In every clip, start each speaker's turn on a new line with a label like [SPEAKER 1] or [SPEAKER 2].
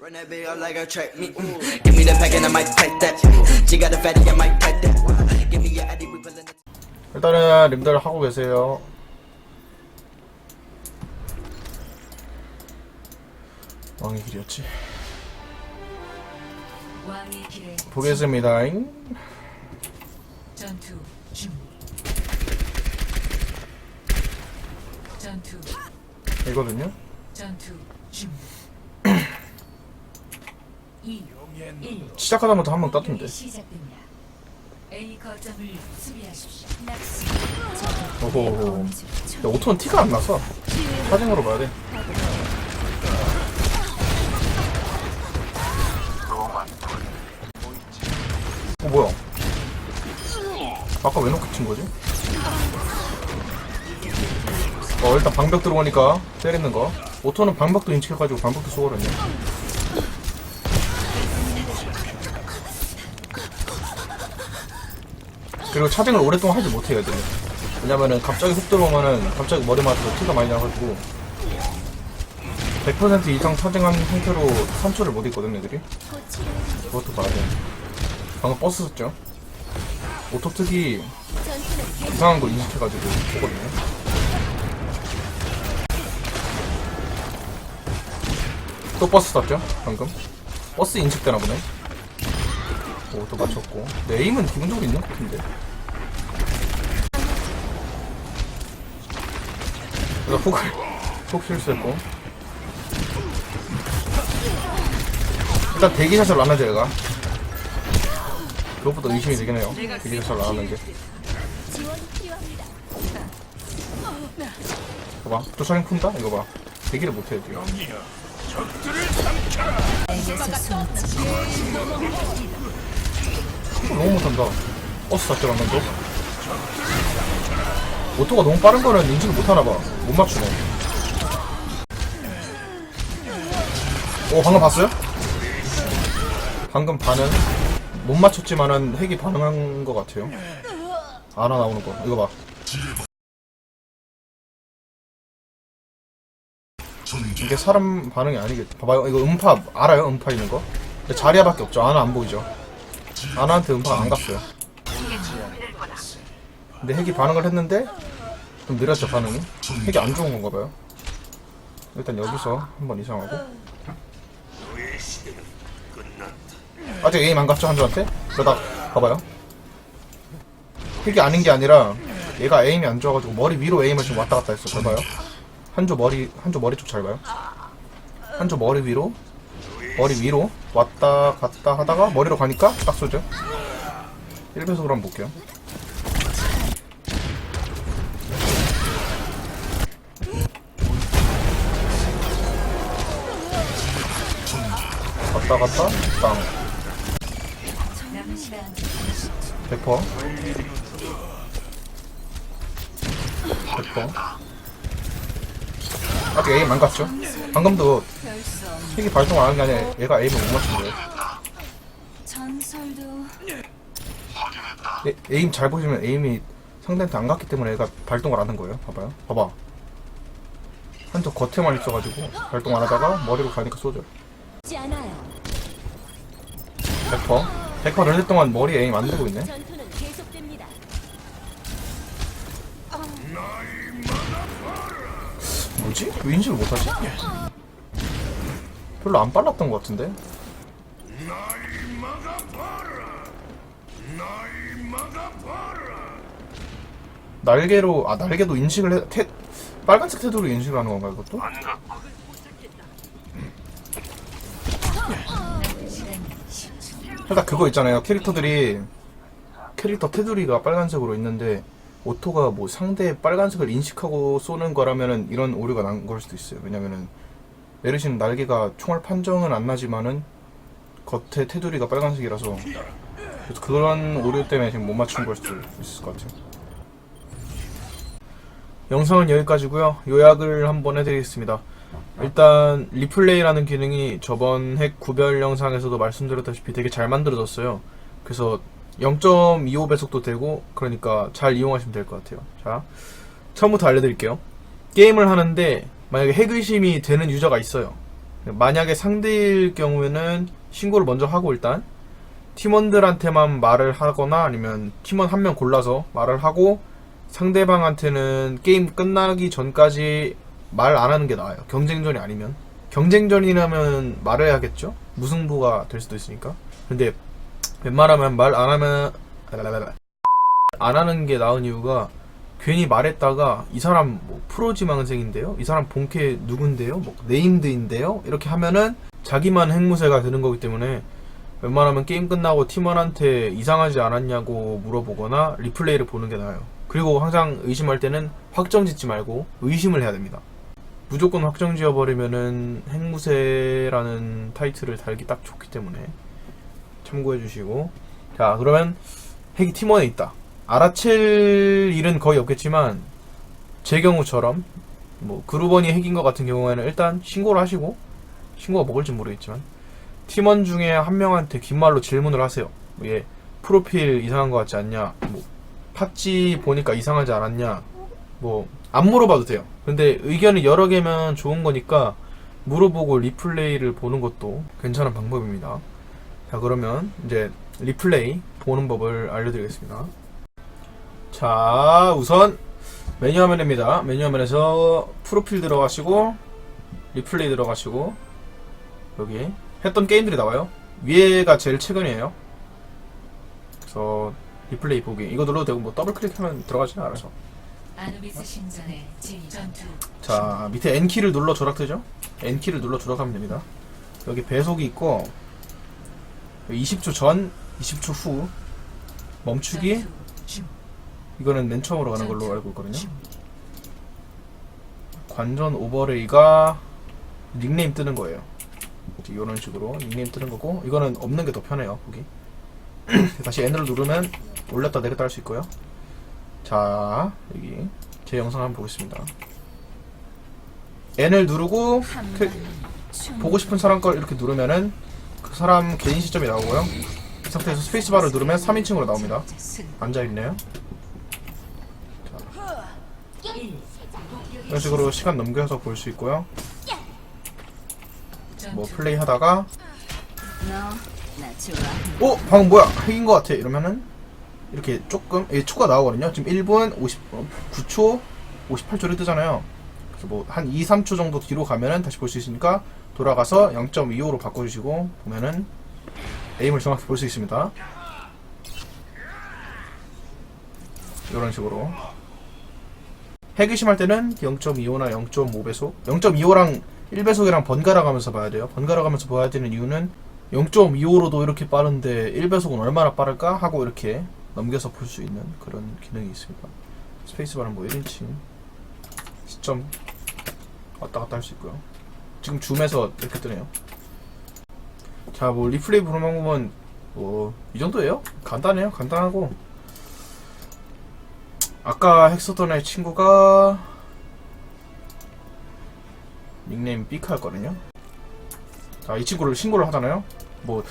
[SPEAKER 1] Run that video like a track me. mm. Give me the pack and I might pack that. She got a fatty, I might pack that. Give me your addy, we pulling it.
[SPEAKER 2] 일단은 님들 하고 계세요. 왕의 길이었지.
[SPEAKER 3] 왕의 길을
[SPEAKER 2] 보겠습니다.
[SPEAKER 3] 전투 중 전투
[SPEAKER 2] 이거든요.
[SPEAKER 3] 전투 중 2, 1
[SPEAKER 2] 시작하다부터 한번 땄던데.
[SPEAKER 3] 시작됩니다. A 거점을 수비하십시오.
[SPEAKER 2] 오호. 야, 오토는 티가 안 나서 사진으로 봐야 돼. 어 뭐야? 아까 왜 놓고 친 거지? 어 일단 방벽 들어오니까 때리는 거. 오토는 방벽도 인식해가지고 방벽도 쏘거든요. 그리고 차징을 오랫동안 하지 못해요 애들이. 왜냐면은 갑자기 훅 들어오면은 갑자기 머리 맞아서 티가 많이 나가지고 100% 이상 차징한 상태로 3초를 못 있거든 애들이. 그것도 봐야 돼 방금 버스 썼죠? 오토 특이 이상한 거 인식해가지고 보거든요. 또 버스 썼죠 방금? 버스 인식되나 보네 오또 맞췄고. 내 에임은 기본적으로 있는 것 같은데. 내가 훅을 훅 실수했고. 일단 대기샷을 안 하죠 얘가? 그것보다 의심이 되긴 해요. 대기샷을 안 하는 게 봐봐 조사링 푼다? 이거 봐. 대기를 못해요 지금 너무 못한다. 버스 탔죠 방금 도 오토가 너무 빠른 거는 인식을 못하나봐. 못 맞추네. 오 방금 봤어요? 방금 반은 못 맞췄지만은 핵이 반응한 것 같아요. 아나 나오는 거. 이거 봐. 이게 사람 반응이 아니겠지 봐봐요. 이거 음파 알아요? 음파 있는 거? 근데 자리야밖에 없죠. 아나 안 보이죠 아나한테 음파가 안 갔어요. 근데 핵이 반응을 했는데 좀 느렸죠 반응이? 핵이 안 좋은 건가 봐요. 일단 여기서 한번 이상하고. 아직 에임 안 갔죠 한조한테? 그러다 봐봐요. 핵이 아닌 게 아니라 얘가 에임이 안 좋아가지고 머리 위로 에임을 지금 왔다 갔다 했어. 봐봐요. 한조 머리 한조 머리 쪽 잘 봐요. 한조 머리 위로 머리 위로 왔다 갔다 하다가 머리로 가니까 딱 쏘죠. 1배속으로 한번 볼게요. 갔다 갔다 땅100% 100% 아직 에임 안 갔죠? 방금도 핵이 발동 안 한 게 아니라 얘가 에임을 못 맞춘 거예요 에, 에임 잘 보시면 에임이 상대한테 안 갔기 때문에 얘가 발동을 안 한 거예요. 봐봐요. 봐봐. 한쪽 겉에만 있어가지고 발동 안 하다가 머리로 가니까 쏘죠. 100% 100% 연습 동안 머리 에임 안 되고 있네 뭐지? 왜 인식을 못하지? 별로 안 빨랐던 것 같은데? 날개로 아 날개도 인식을 해 테, 빨간색 테두로 인식을 하는 건가 이것도? 그러니까 그거 있잖아요 캐릭터들이 캐릭터 테두리가 빨간색으로 있는데 오토가 뭐 상대의 빨간색을 인식하고 쏘는 거라면은 이런 오류가 난 걸 수도 있어요. 왜냐면은 에르시는 날개가 총알 판정은 안 나지만은 겉에 테두리가 빨간색이라서 그래서 그런 오류 때문에 지금 못 맞춘 걸 수도 있을 것 같아요. 영상은 여기까지고요. 요약을 한번 해드리겠습니다. 일단 리플레이라는 기능이 저번 핵 구별 영상에서도 말씀드렸다시피 되게 잘 만들어졌어요. 그래서 0.25배속도 되고 그러니까 잘 이용하시면 될 것 같아요. 자, 처음부터 알려드릴게요. 게임을 하는데 만약에 핵 의심이 되는 유저가 있어요. 만약에 상대일 경우에는 신고를 먼저 하고 일단 팀원들한테만 말을 하거나 아니면 팀원 한 명 골라서 말을 하고 상대방한테는 게임 끝나기 전까지 말 안 하는 게 나아요. 경쟁전이 아니면. 경쟁전이라면 말을 해야겠죠? 무승부가 될 수도 있으니까. 근데 웬만하면 말 안 하면 안 하는 게 나은 이유가 괜히 말했다가 이 사람 뭐 프로지망생인데요? 이 사람 본캐 누군데요? 뭐 네임드인데요? 이렇게 하면은 자기만 행무새가 되는 거기 때문에 웬만하면 게임 끝나고 팀원한테 이상하지 않았냐고 물어보거나 리플레이를 보는 게 나아요. 그리고 항상 의심할 때는 확정 짓지 말고 의심을 해야 됩니다. 무조건 확정 지어버리면은 행무새라는 타이틀을 달기 딱 좋기 때문에 참고해 주시고 자 그러면 핵이 팀원에 있다. 알아챌 일은 거의 없겠지만 제 경우처럼 뭐 그루버니 핵인 것 같은 경우에는 일단 신고를 하시고 신고가 먹을지 모르겠지만 팀원 중에 한 명한테 긴 말로 질문을 하세요. 뭐얘 프로필 이상한 것 같지 않냐? 뭐 팟찌 보니까 이상하지 않았냐? 뭐 안 물어봐도 돼요. 근데 의견이 여러 개면 좋은 거니까 물어보고 리플레이를 보는 것도 괜찮은 방법입니다. 자 그러면 이제 리플레이 보는 법을 알려드리겠습니다. 자 우선 메뉴 화면입니다. 메뉴 화면에서 프로필 들어가시고 리플레이 들어가시고 여기 했던 게임들이 나와요. 위에가 제일 최근이에요. 그래서 리플레이 보기 이거 눌러도 되고 뭐 더블 클릭하면 들어가지는 알아서. 자 밑에 N키를 눌러 조락되죠? N키를 눌러 조락하면 됩니다. 여기 배속이 있고 20초 전, 20초 후 멈추기 이거는 맨 처음으로 가는 걸로 알고 있거든요. 관전 오버레이가 닉네임 뜨는 거예요. 이런 식으로 닉네임 뜨는 거고 이거는 없는 게 더 편해요. 보기. 다시 N을 누르면 올렸다 내렸다 할 수 있고요. 자 여기 제 영상 한번 보겠습니다. N을 누르고 그- 보고 싶은 사람 걸 이렇게 누르면은 그 사람 개인 시점이 나오고요. 이 상태에서 스페이스바를 누르면 3인칭으로 나옵니다. 앉아 있네요.
[SPEAKER 3] 1
[SPEAKER 2] 이런 식으로 시간 넘겨서 볼 수 있고요. 뭐 플레이 하다가. 어? 방금 뭐야? 핵인 것 같아. 이러면은 이렇게 조금 예, 초가 나오거든요. 지금 1분 50, 어, 9초 58초를 뜨잖아요. 뭐 한 2, 3초 정도 뒤로 가면은 다시 볼 수 있으니까 돌아가서 0.25로 바꿔주시고 보면은 에임을 정확히 볼 수 있습니다. 이런 식으로 핵 의심할 때는 0.25나 0.5배속 0.25랑 1배속이랑 번갈아 가면서 봐야 돼요. 번갈아 가면서 봐야 되는 이유는 0.25로도 이렇게 빠른데 1배속은 얼마나 빠를까 하고 이렇게 넘겨서 볼 수 있는 그런 기능이 있습니다. 스페이스바는 뭐 1인칭 시점 왔다 갔다 할 수 있고요. 지금 줌에서 이렇게 뜨네요. 자, 뭐 리플레이 보는 방법은 뭐 이 정도예요. 간단해요. 간단하고 아까 애 친구가 닉네임 삐카였거든요. 자, 이 친구를 신고를 하잖아요. 뭐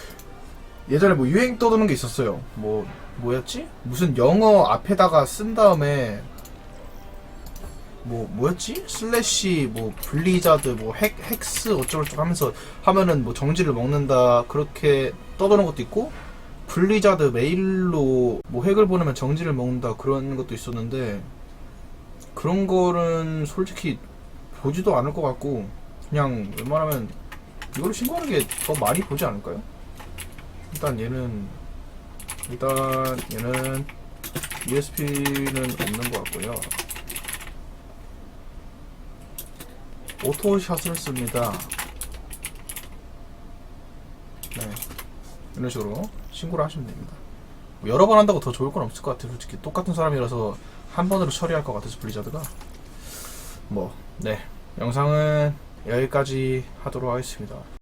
[SPEAKER 2] 예전에 뭐 유행 떠도는 게 있었어요. 뭐 뭐였지? 무슨 영어 앞에다가 쓴 다음에 뭐 뭐였지? 슬래시 뭐 블리자드 뭐 핵 헥스 어쩌고저쩌고 하면서 하면은 뭐 정지를 먹는다 그렇게 떠도는 것도 있고 블리자드 메일로 뭐 핵을 보내면 정지를 먹는다 그런 것도 있었는데 그런 거는 솔직히 보지도 않을 것 같고 그냥 웬만하면 이걸로 신고하는 게 더 많이 보지 않을까요? 일단 얘는 일단 얘는 ESP는 없는 것 같고요. 오토샷을 씁니다. 네. 이런 식으로 신고를 하시면 됩니다. 뭐 여러 번 한다고 더 좋을 건 없을 것 같아요. 솔직히 똑같은 사람이라서 한 번으로 처리할 것 같아서 블리자드가 뭐, 네. 영상은 여기까지 하도록 하겠습니다.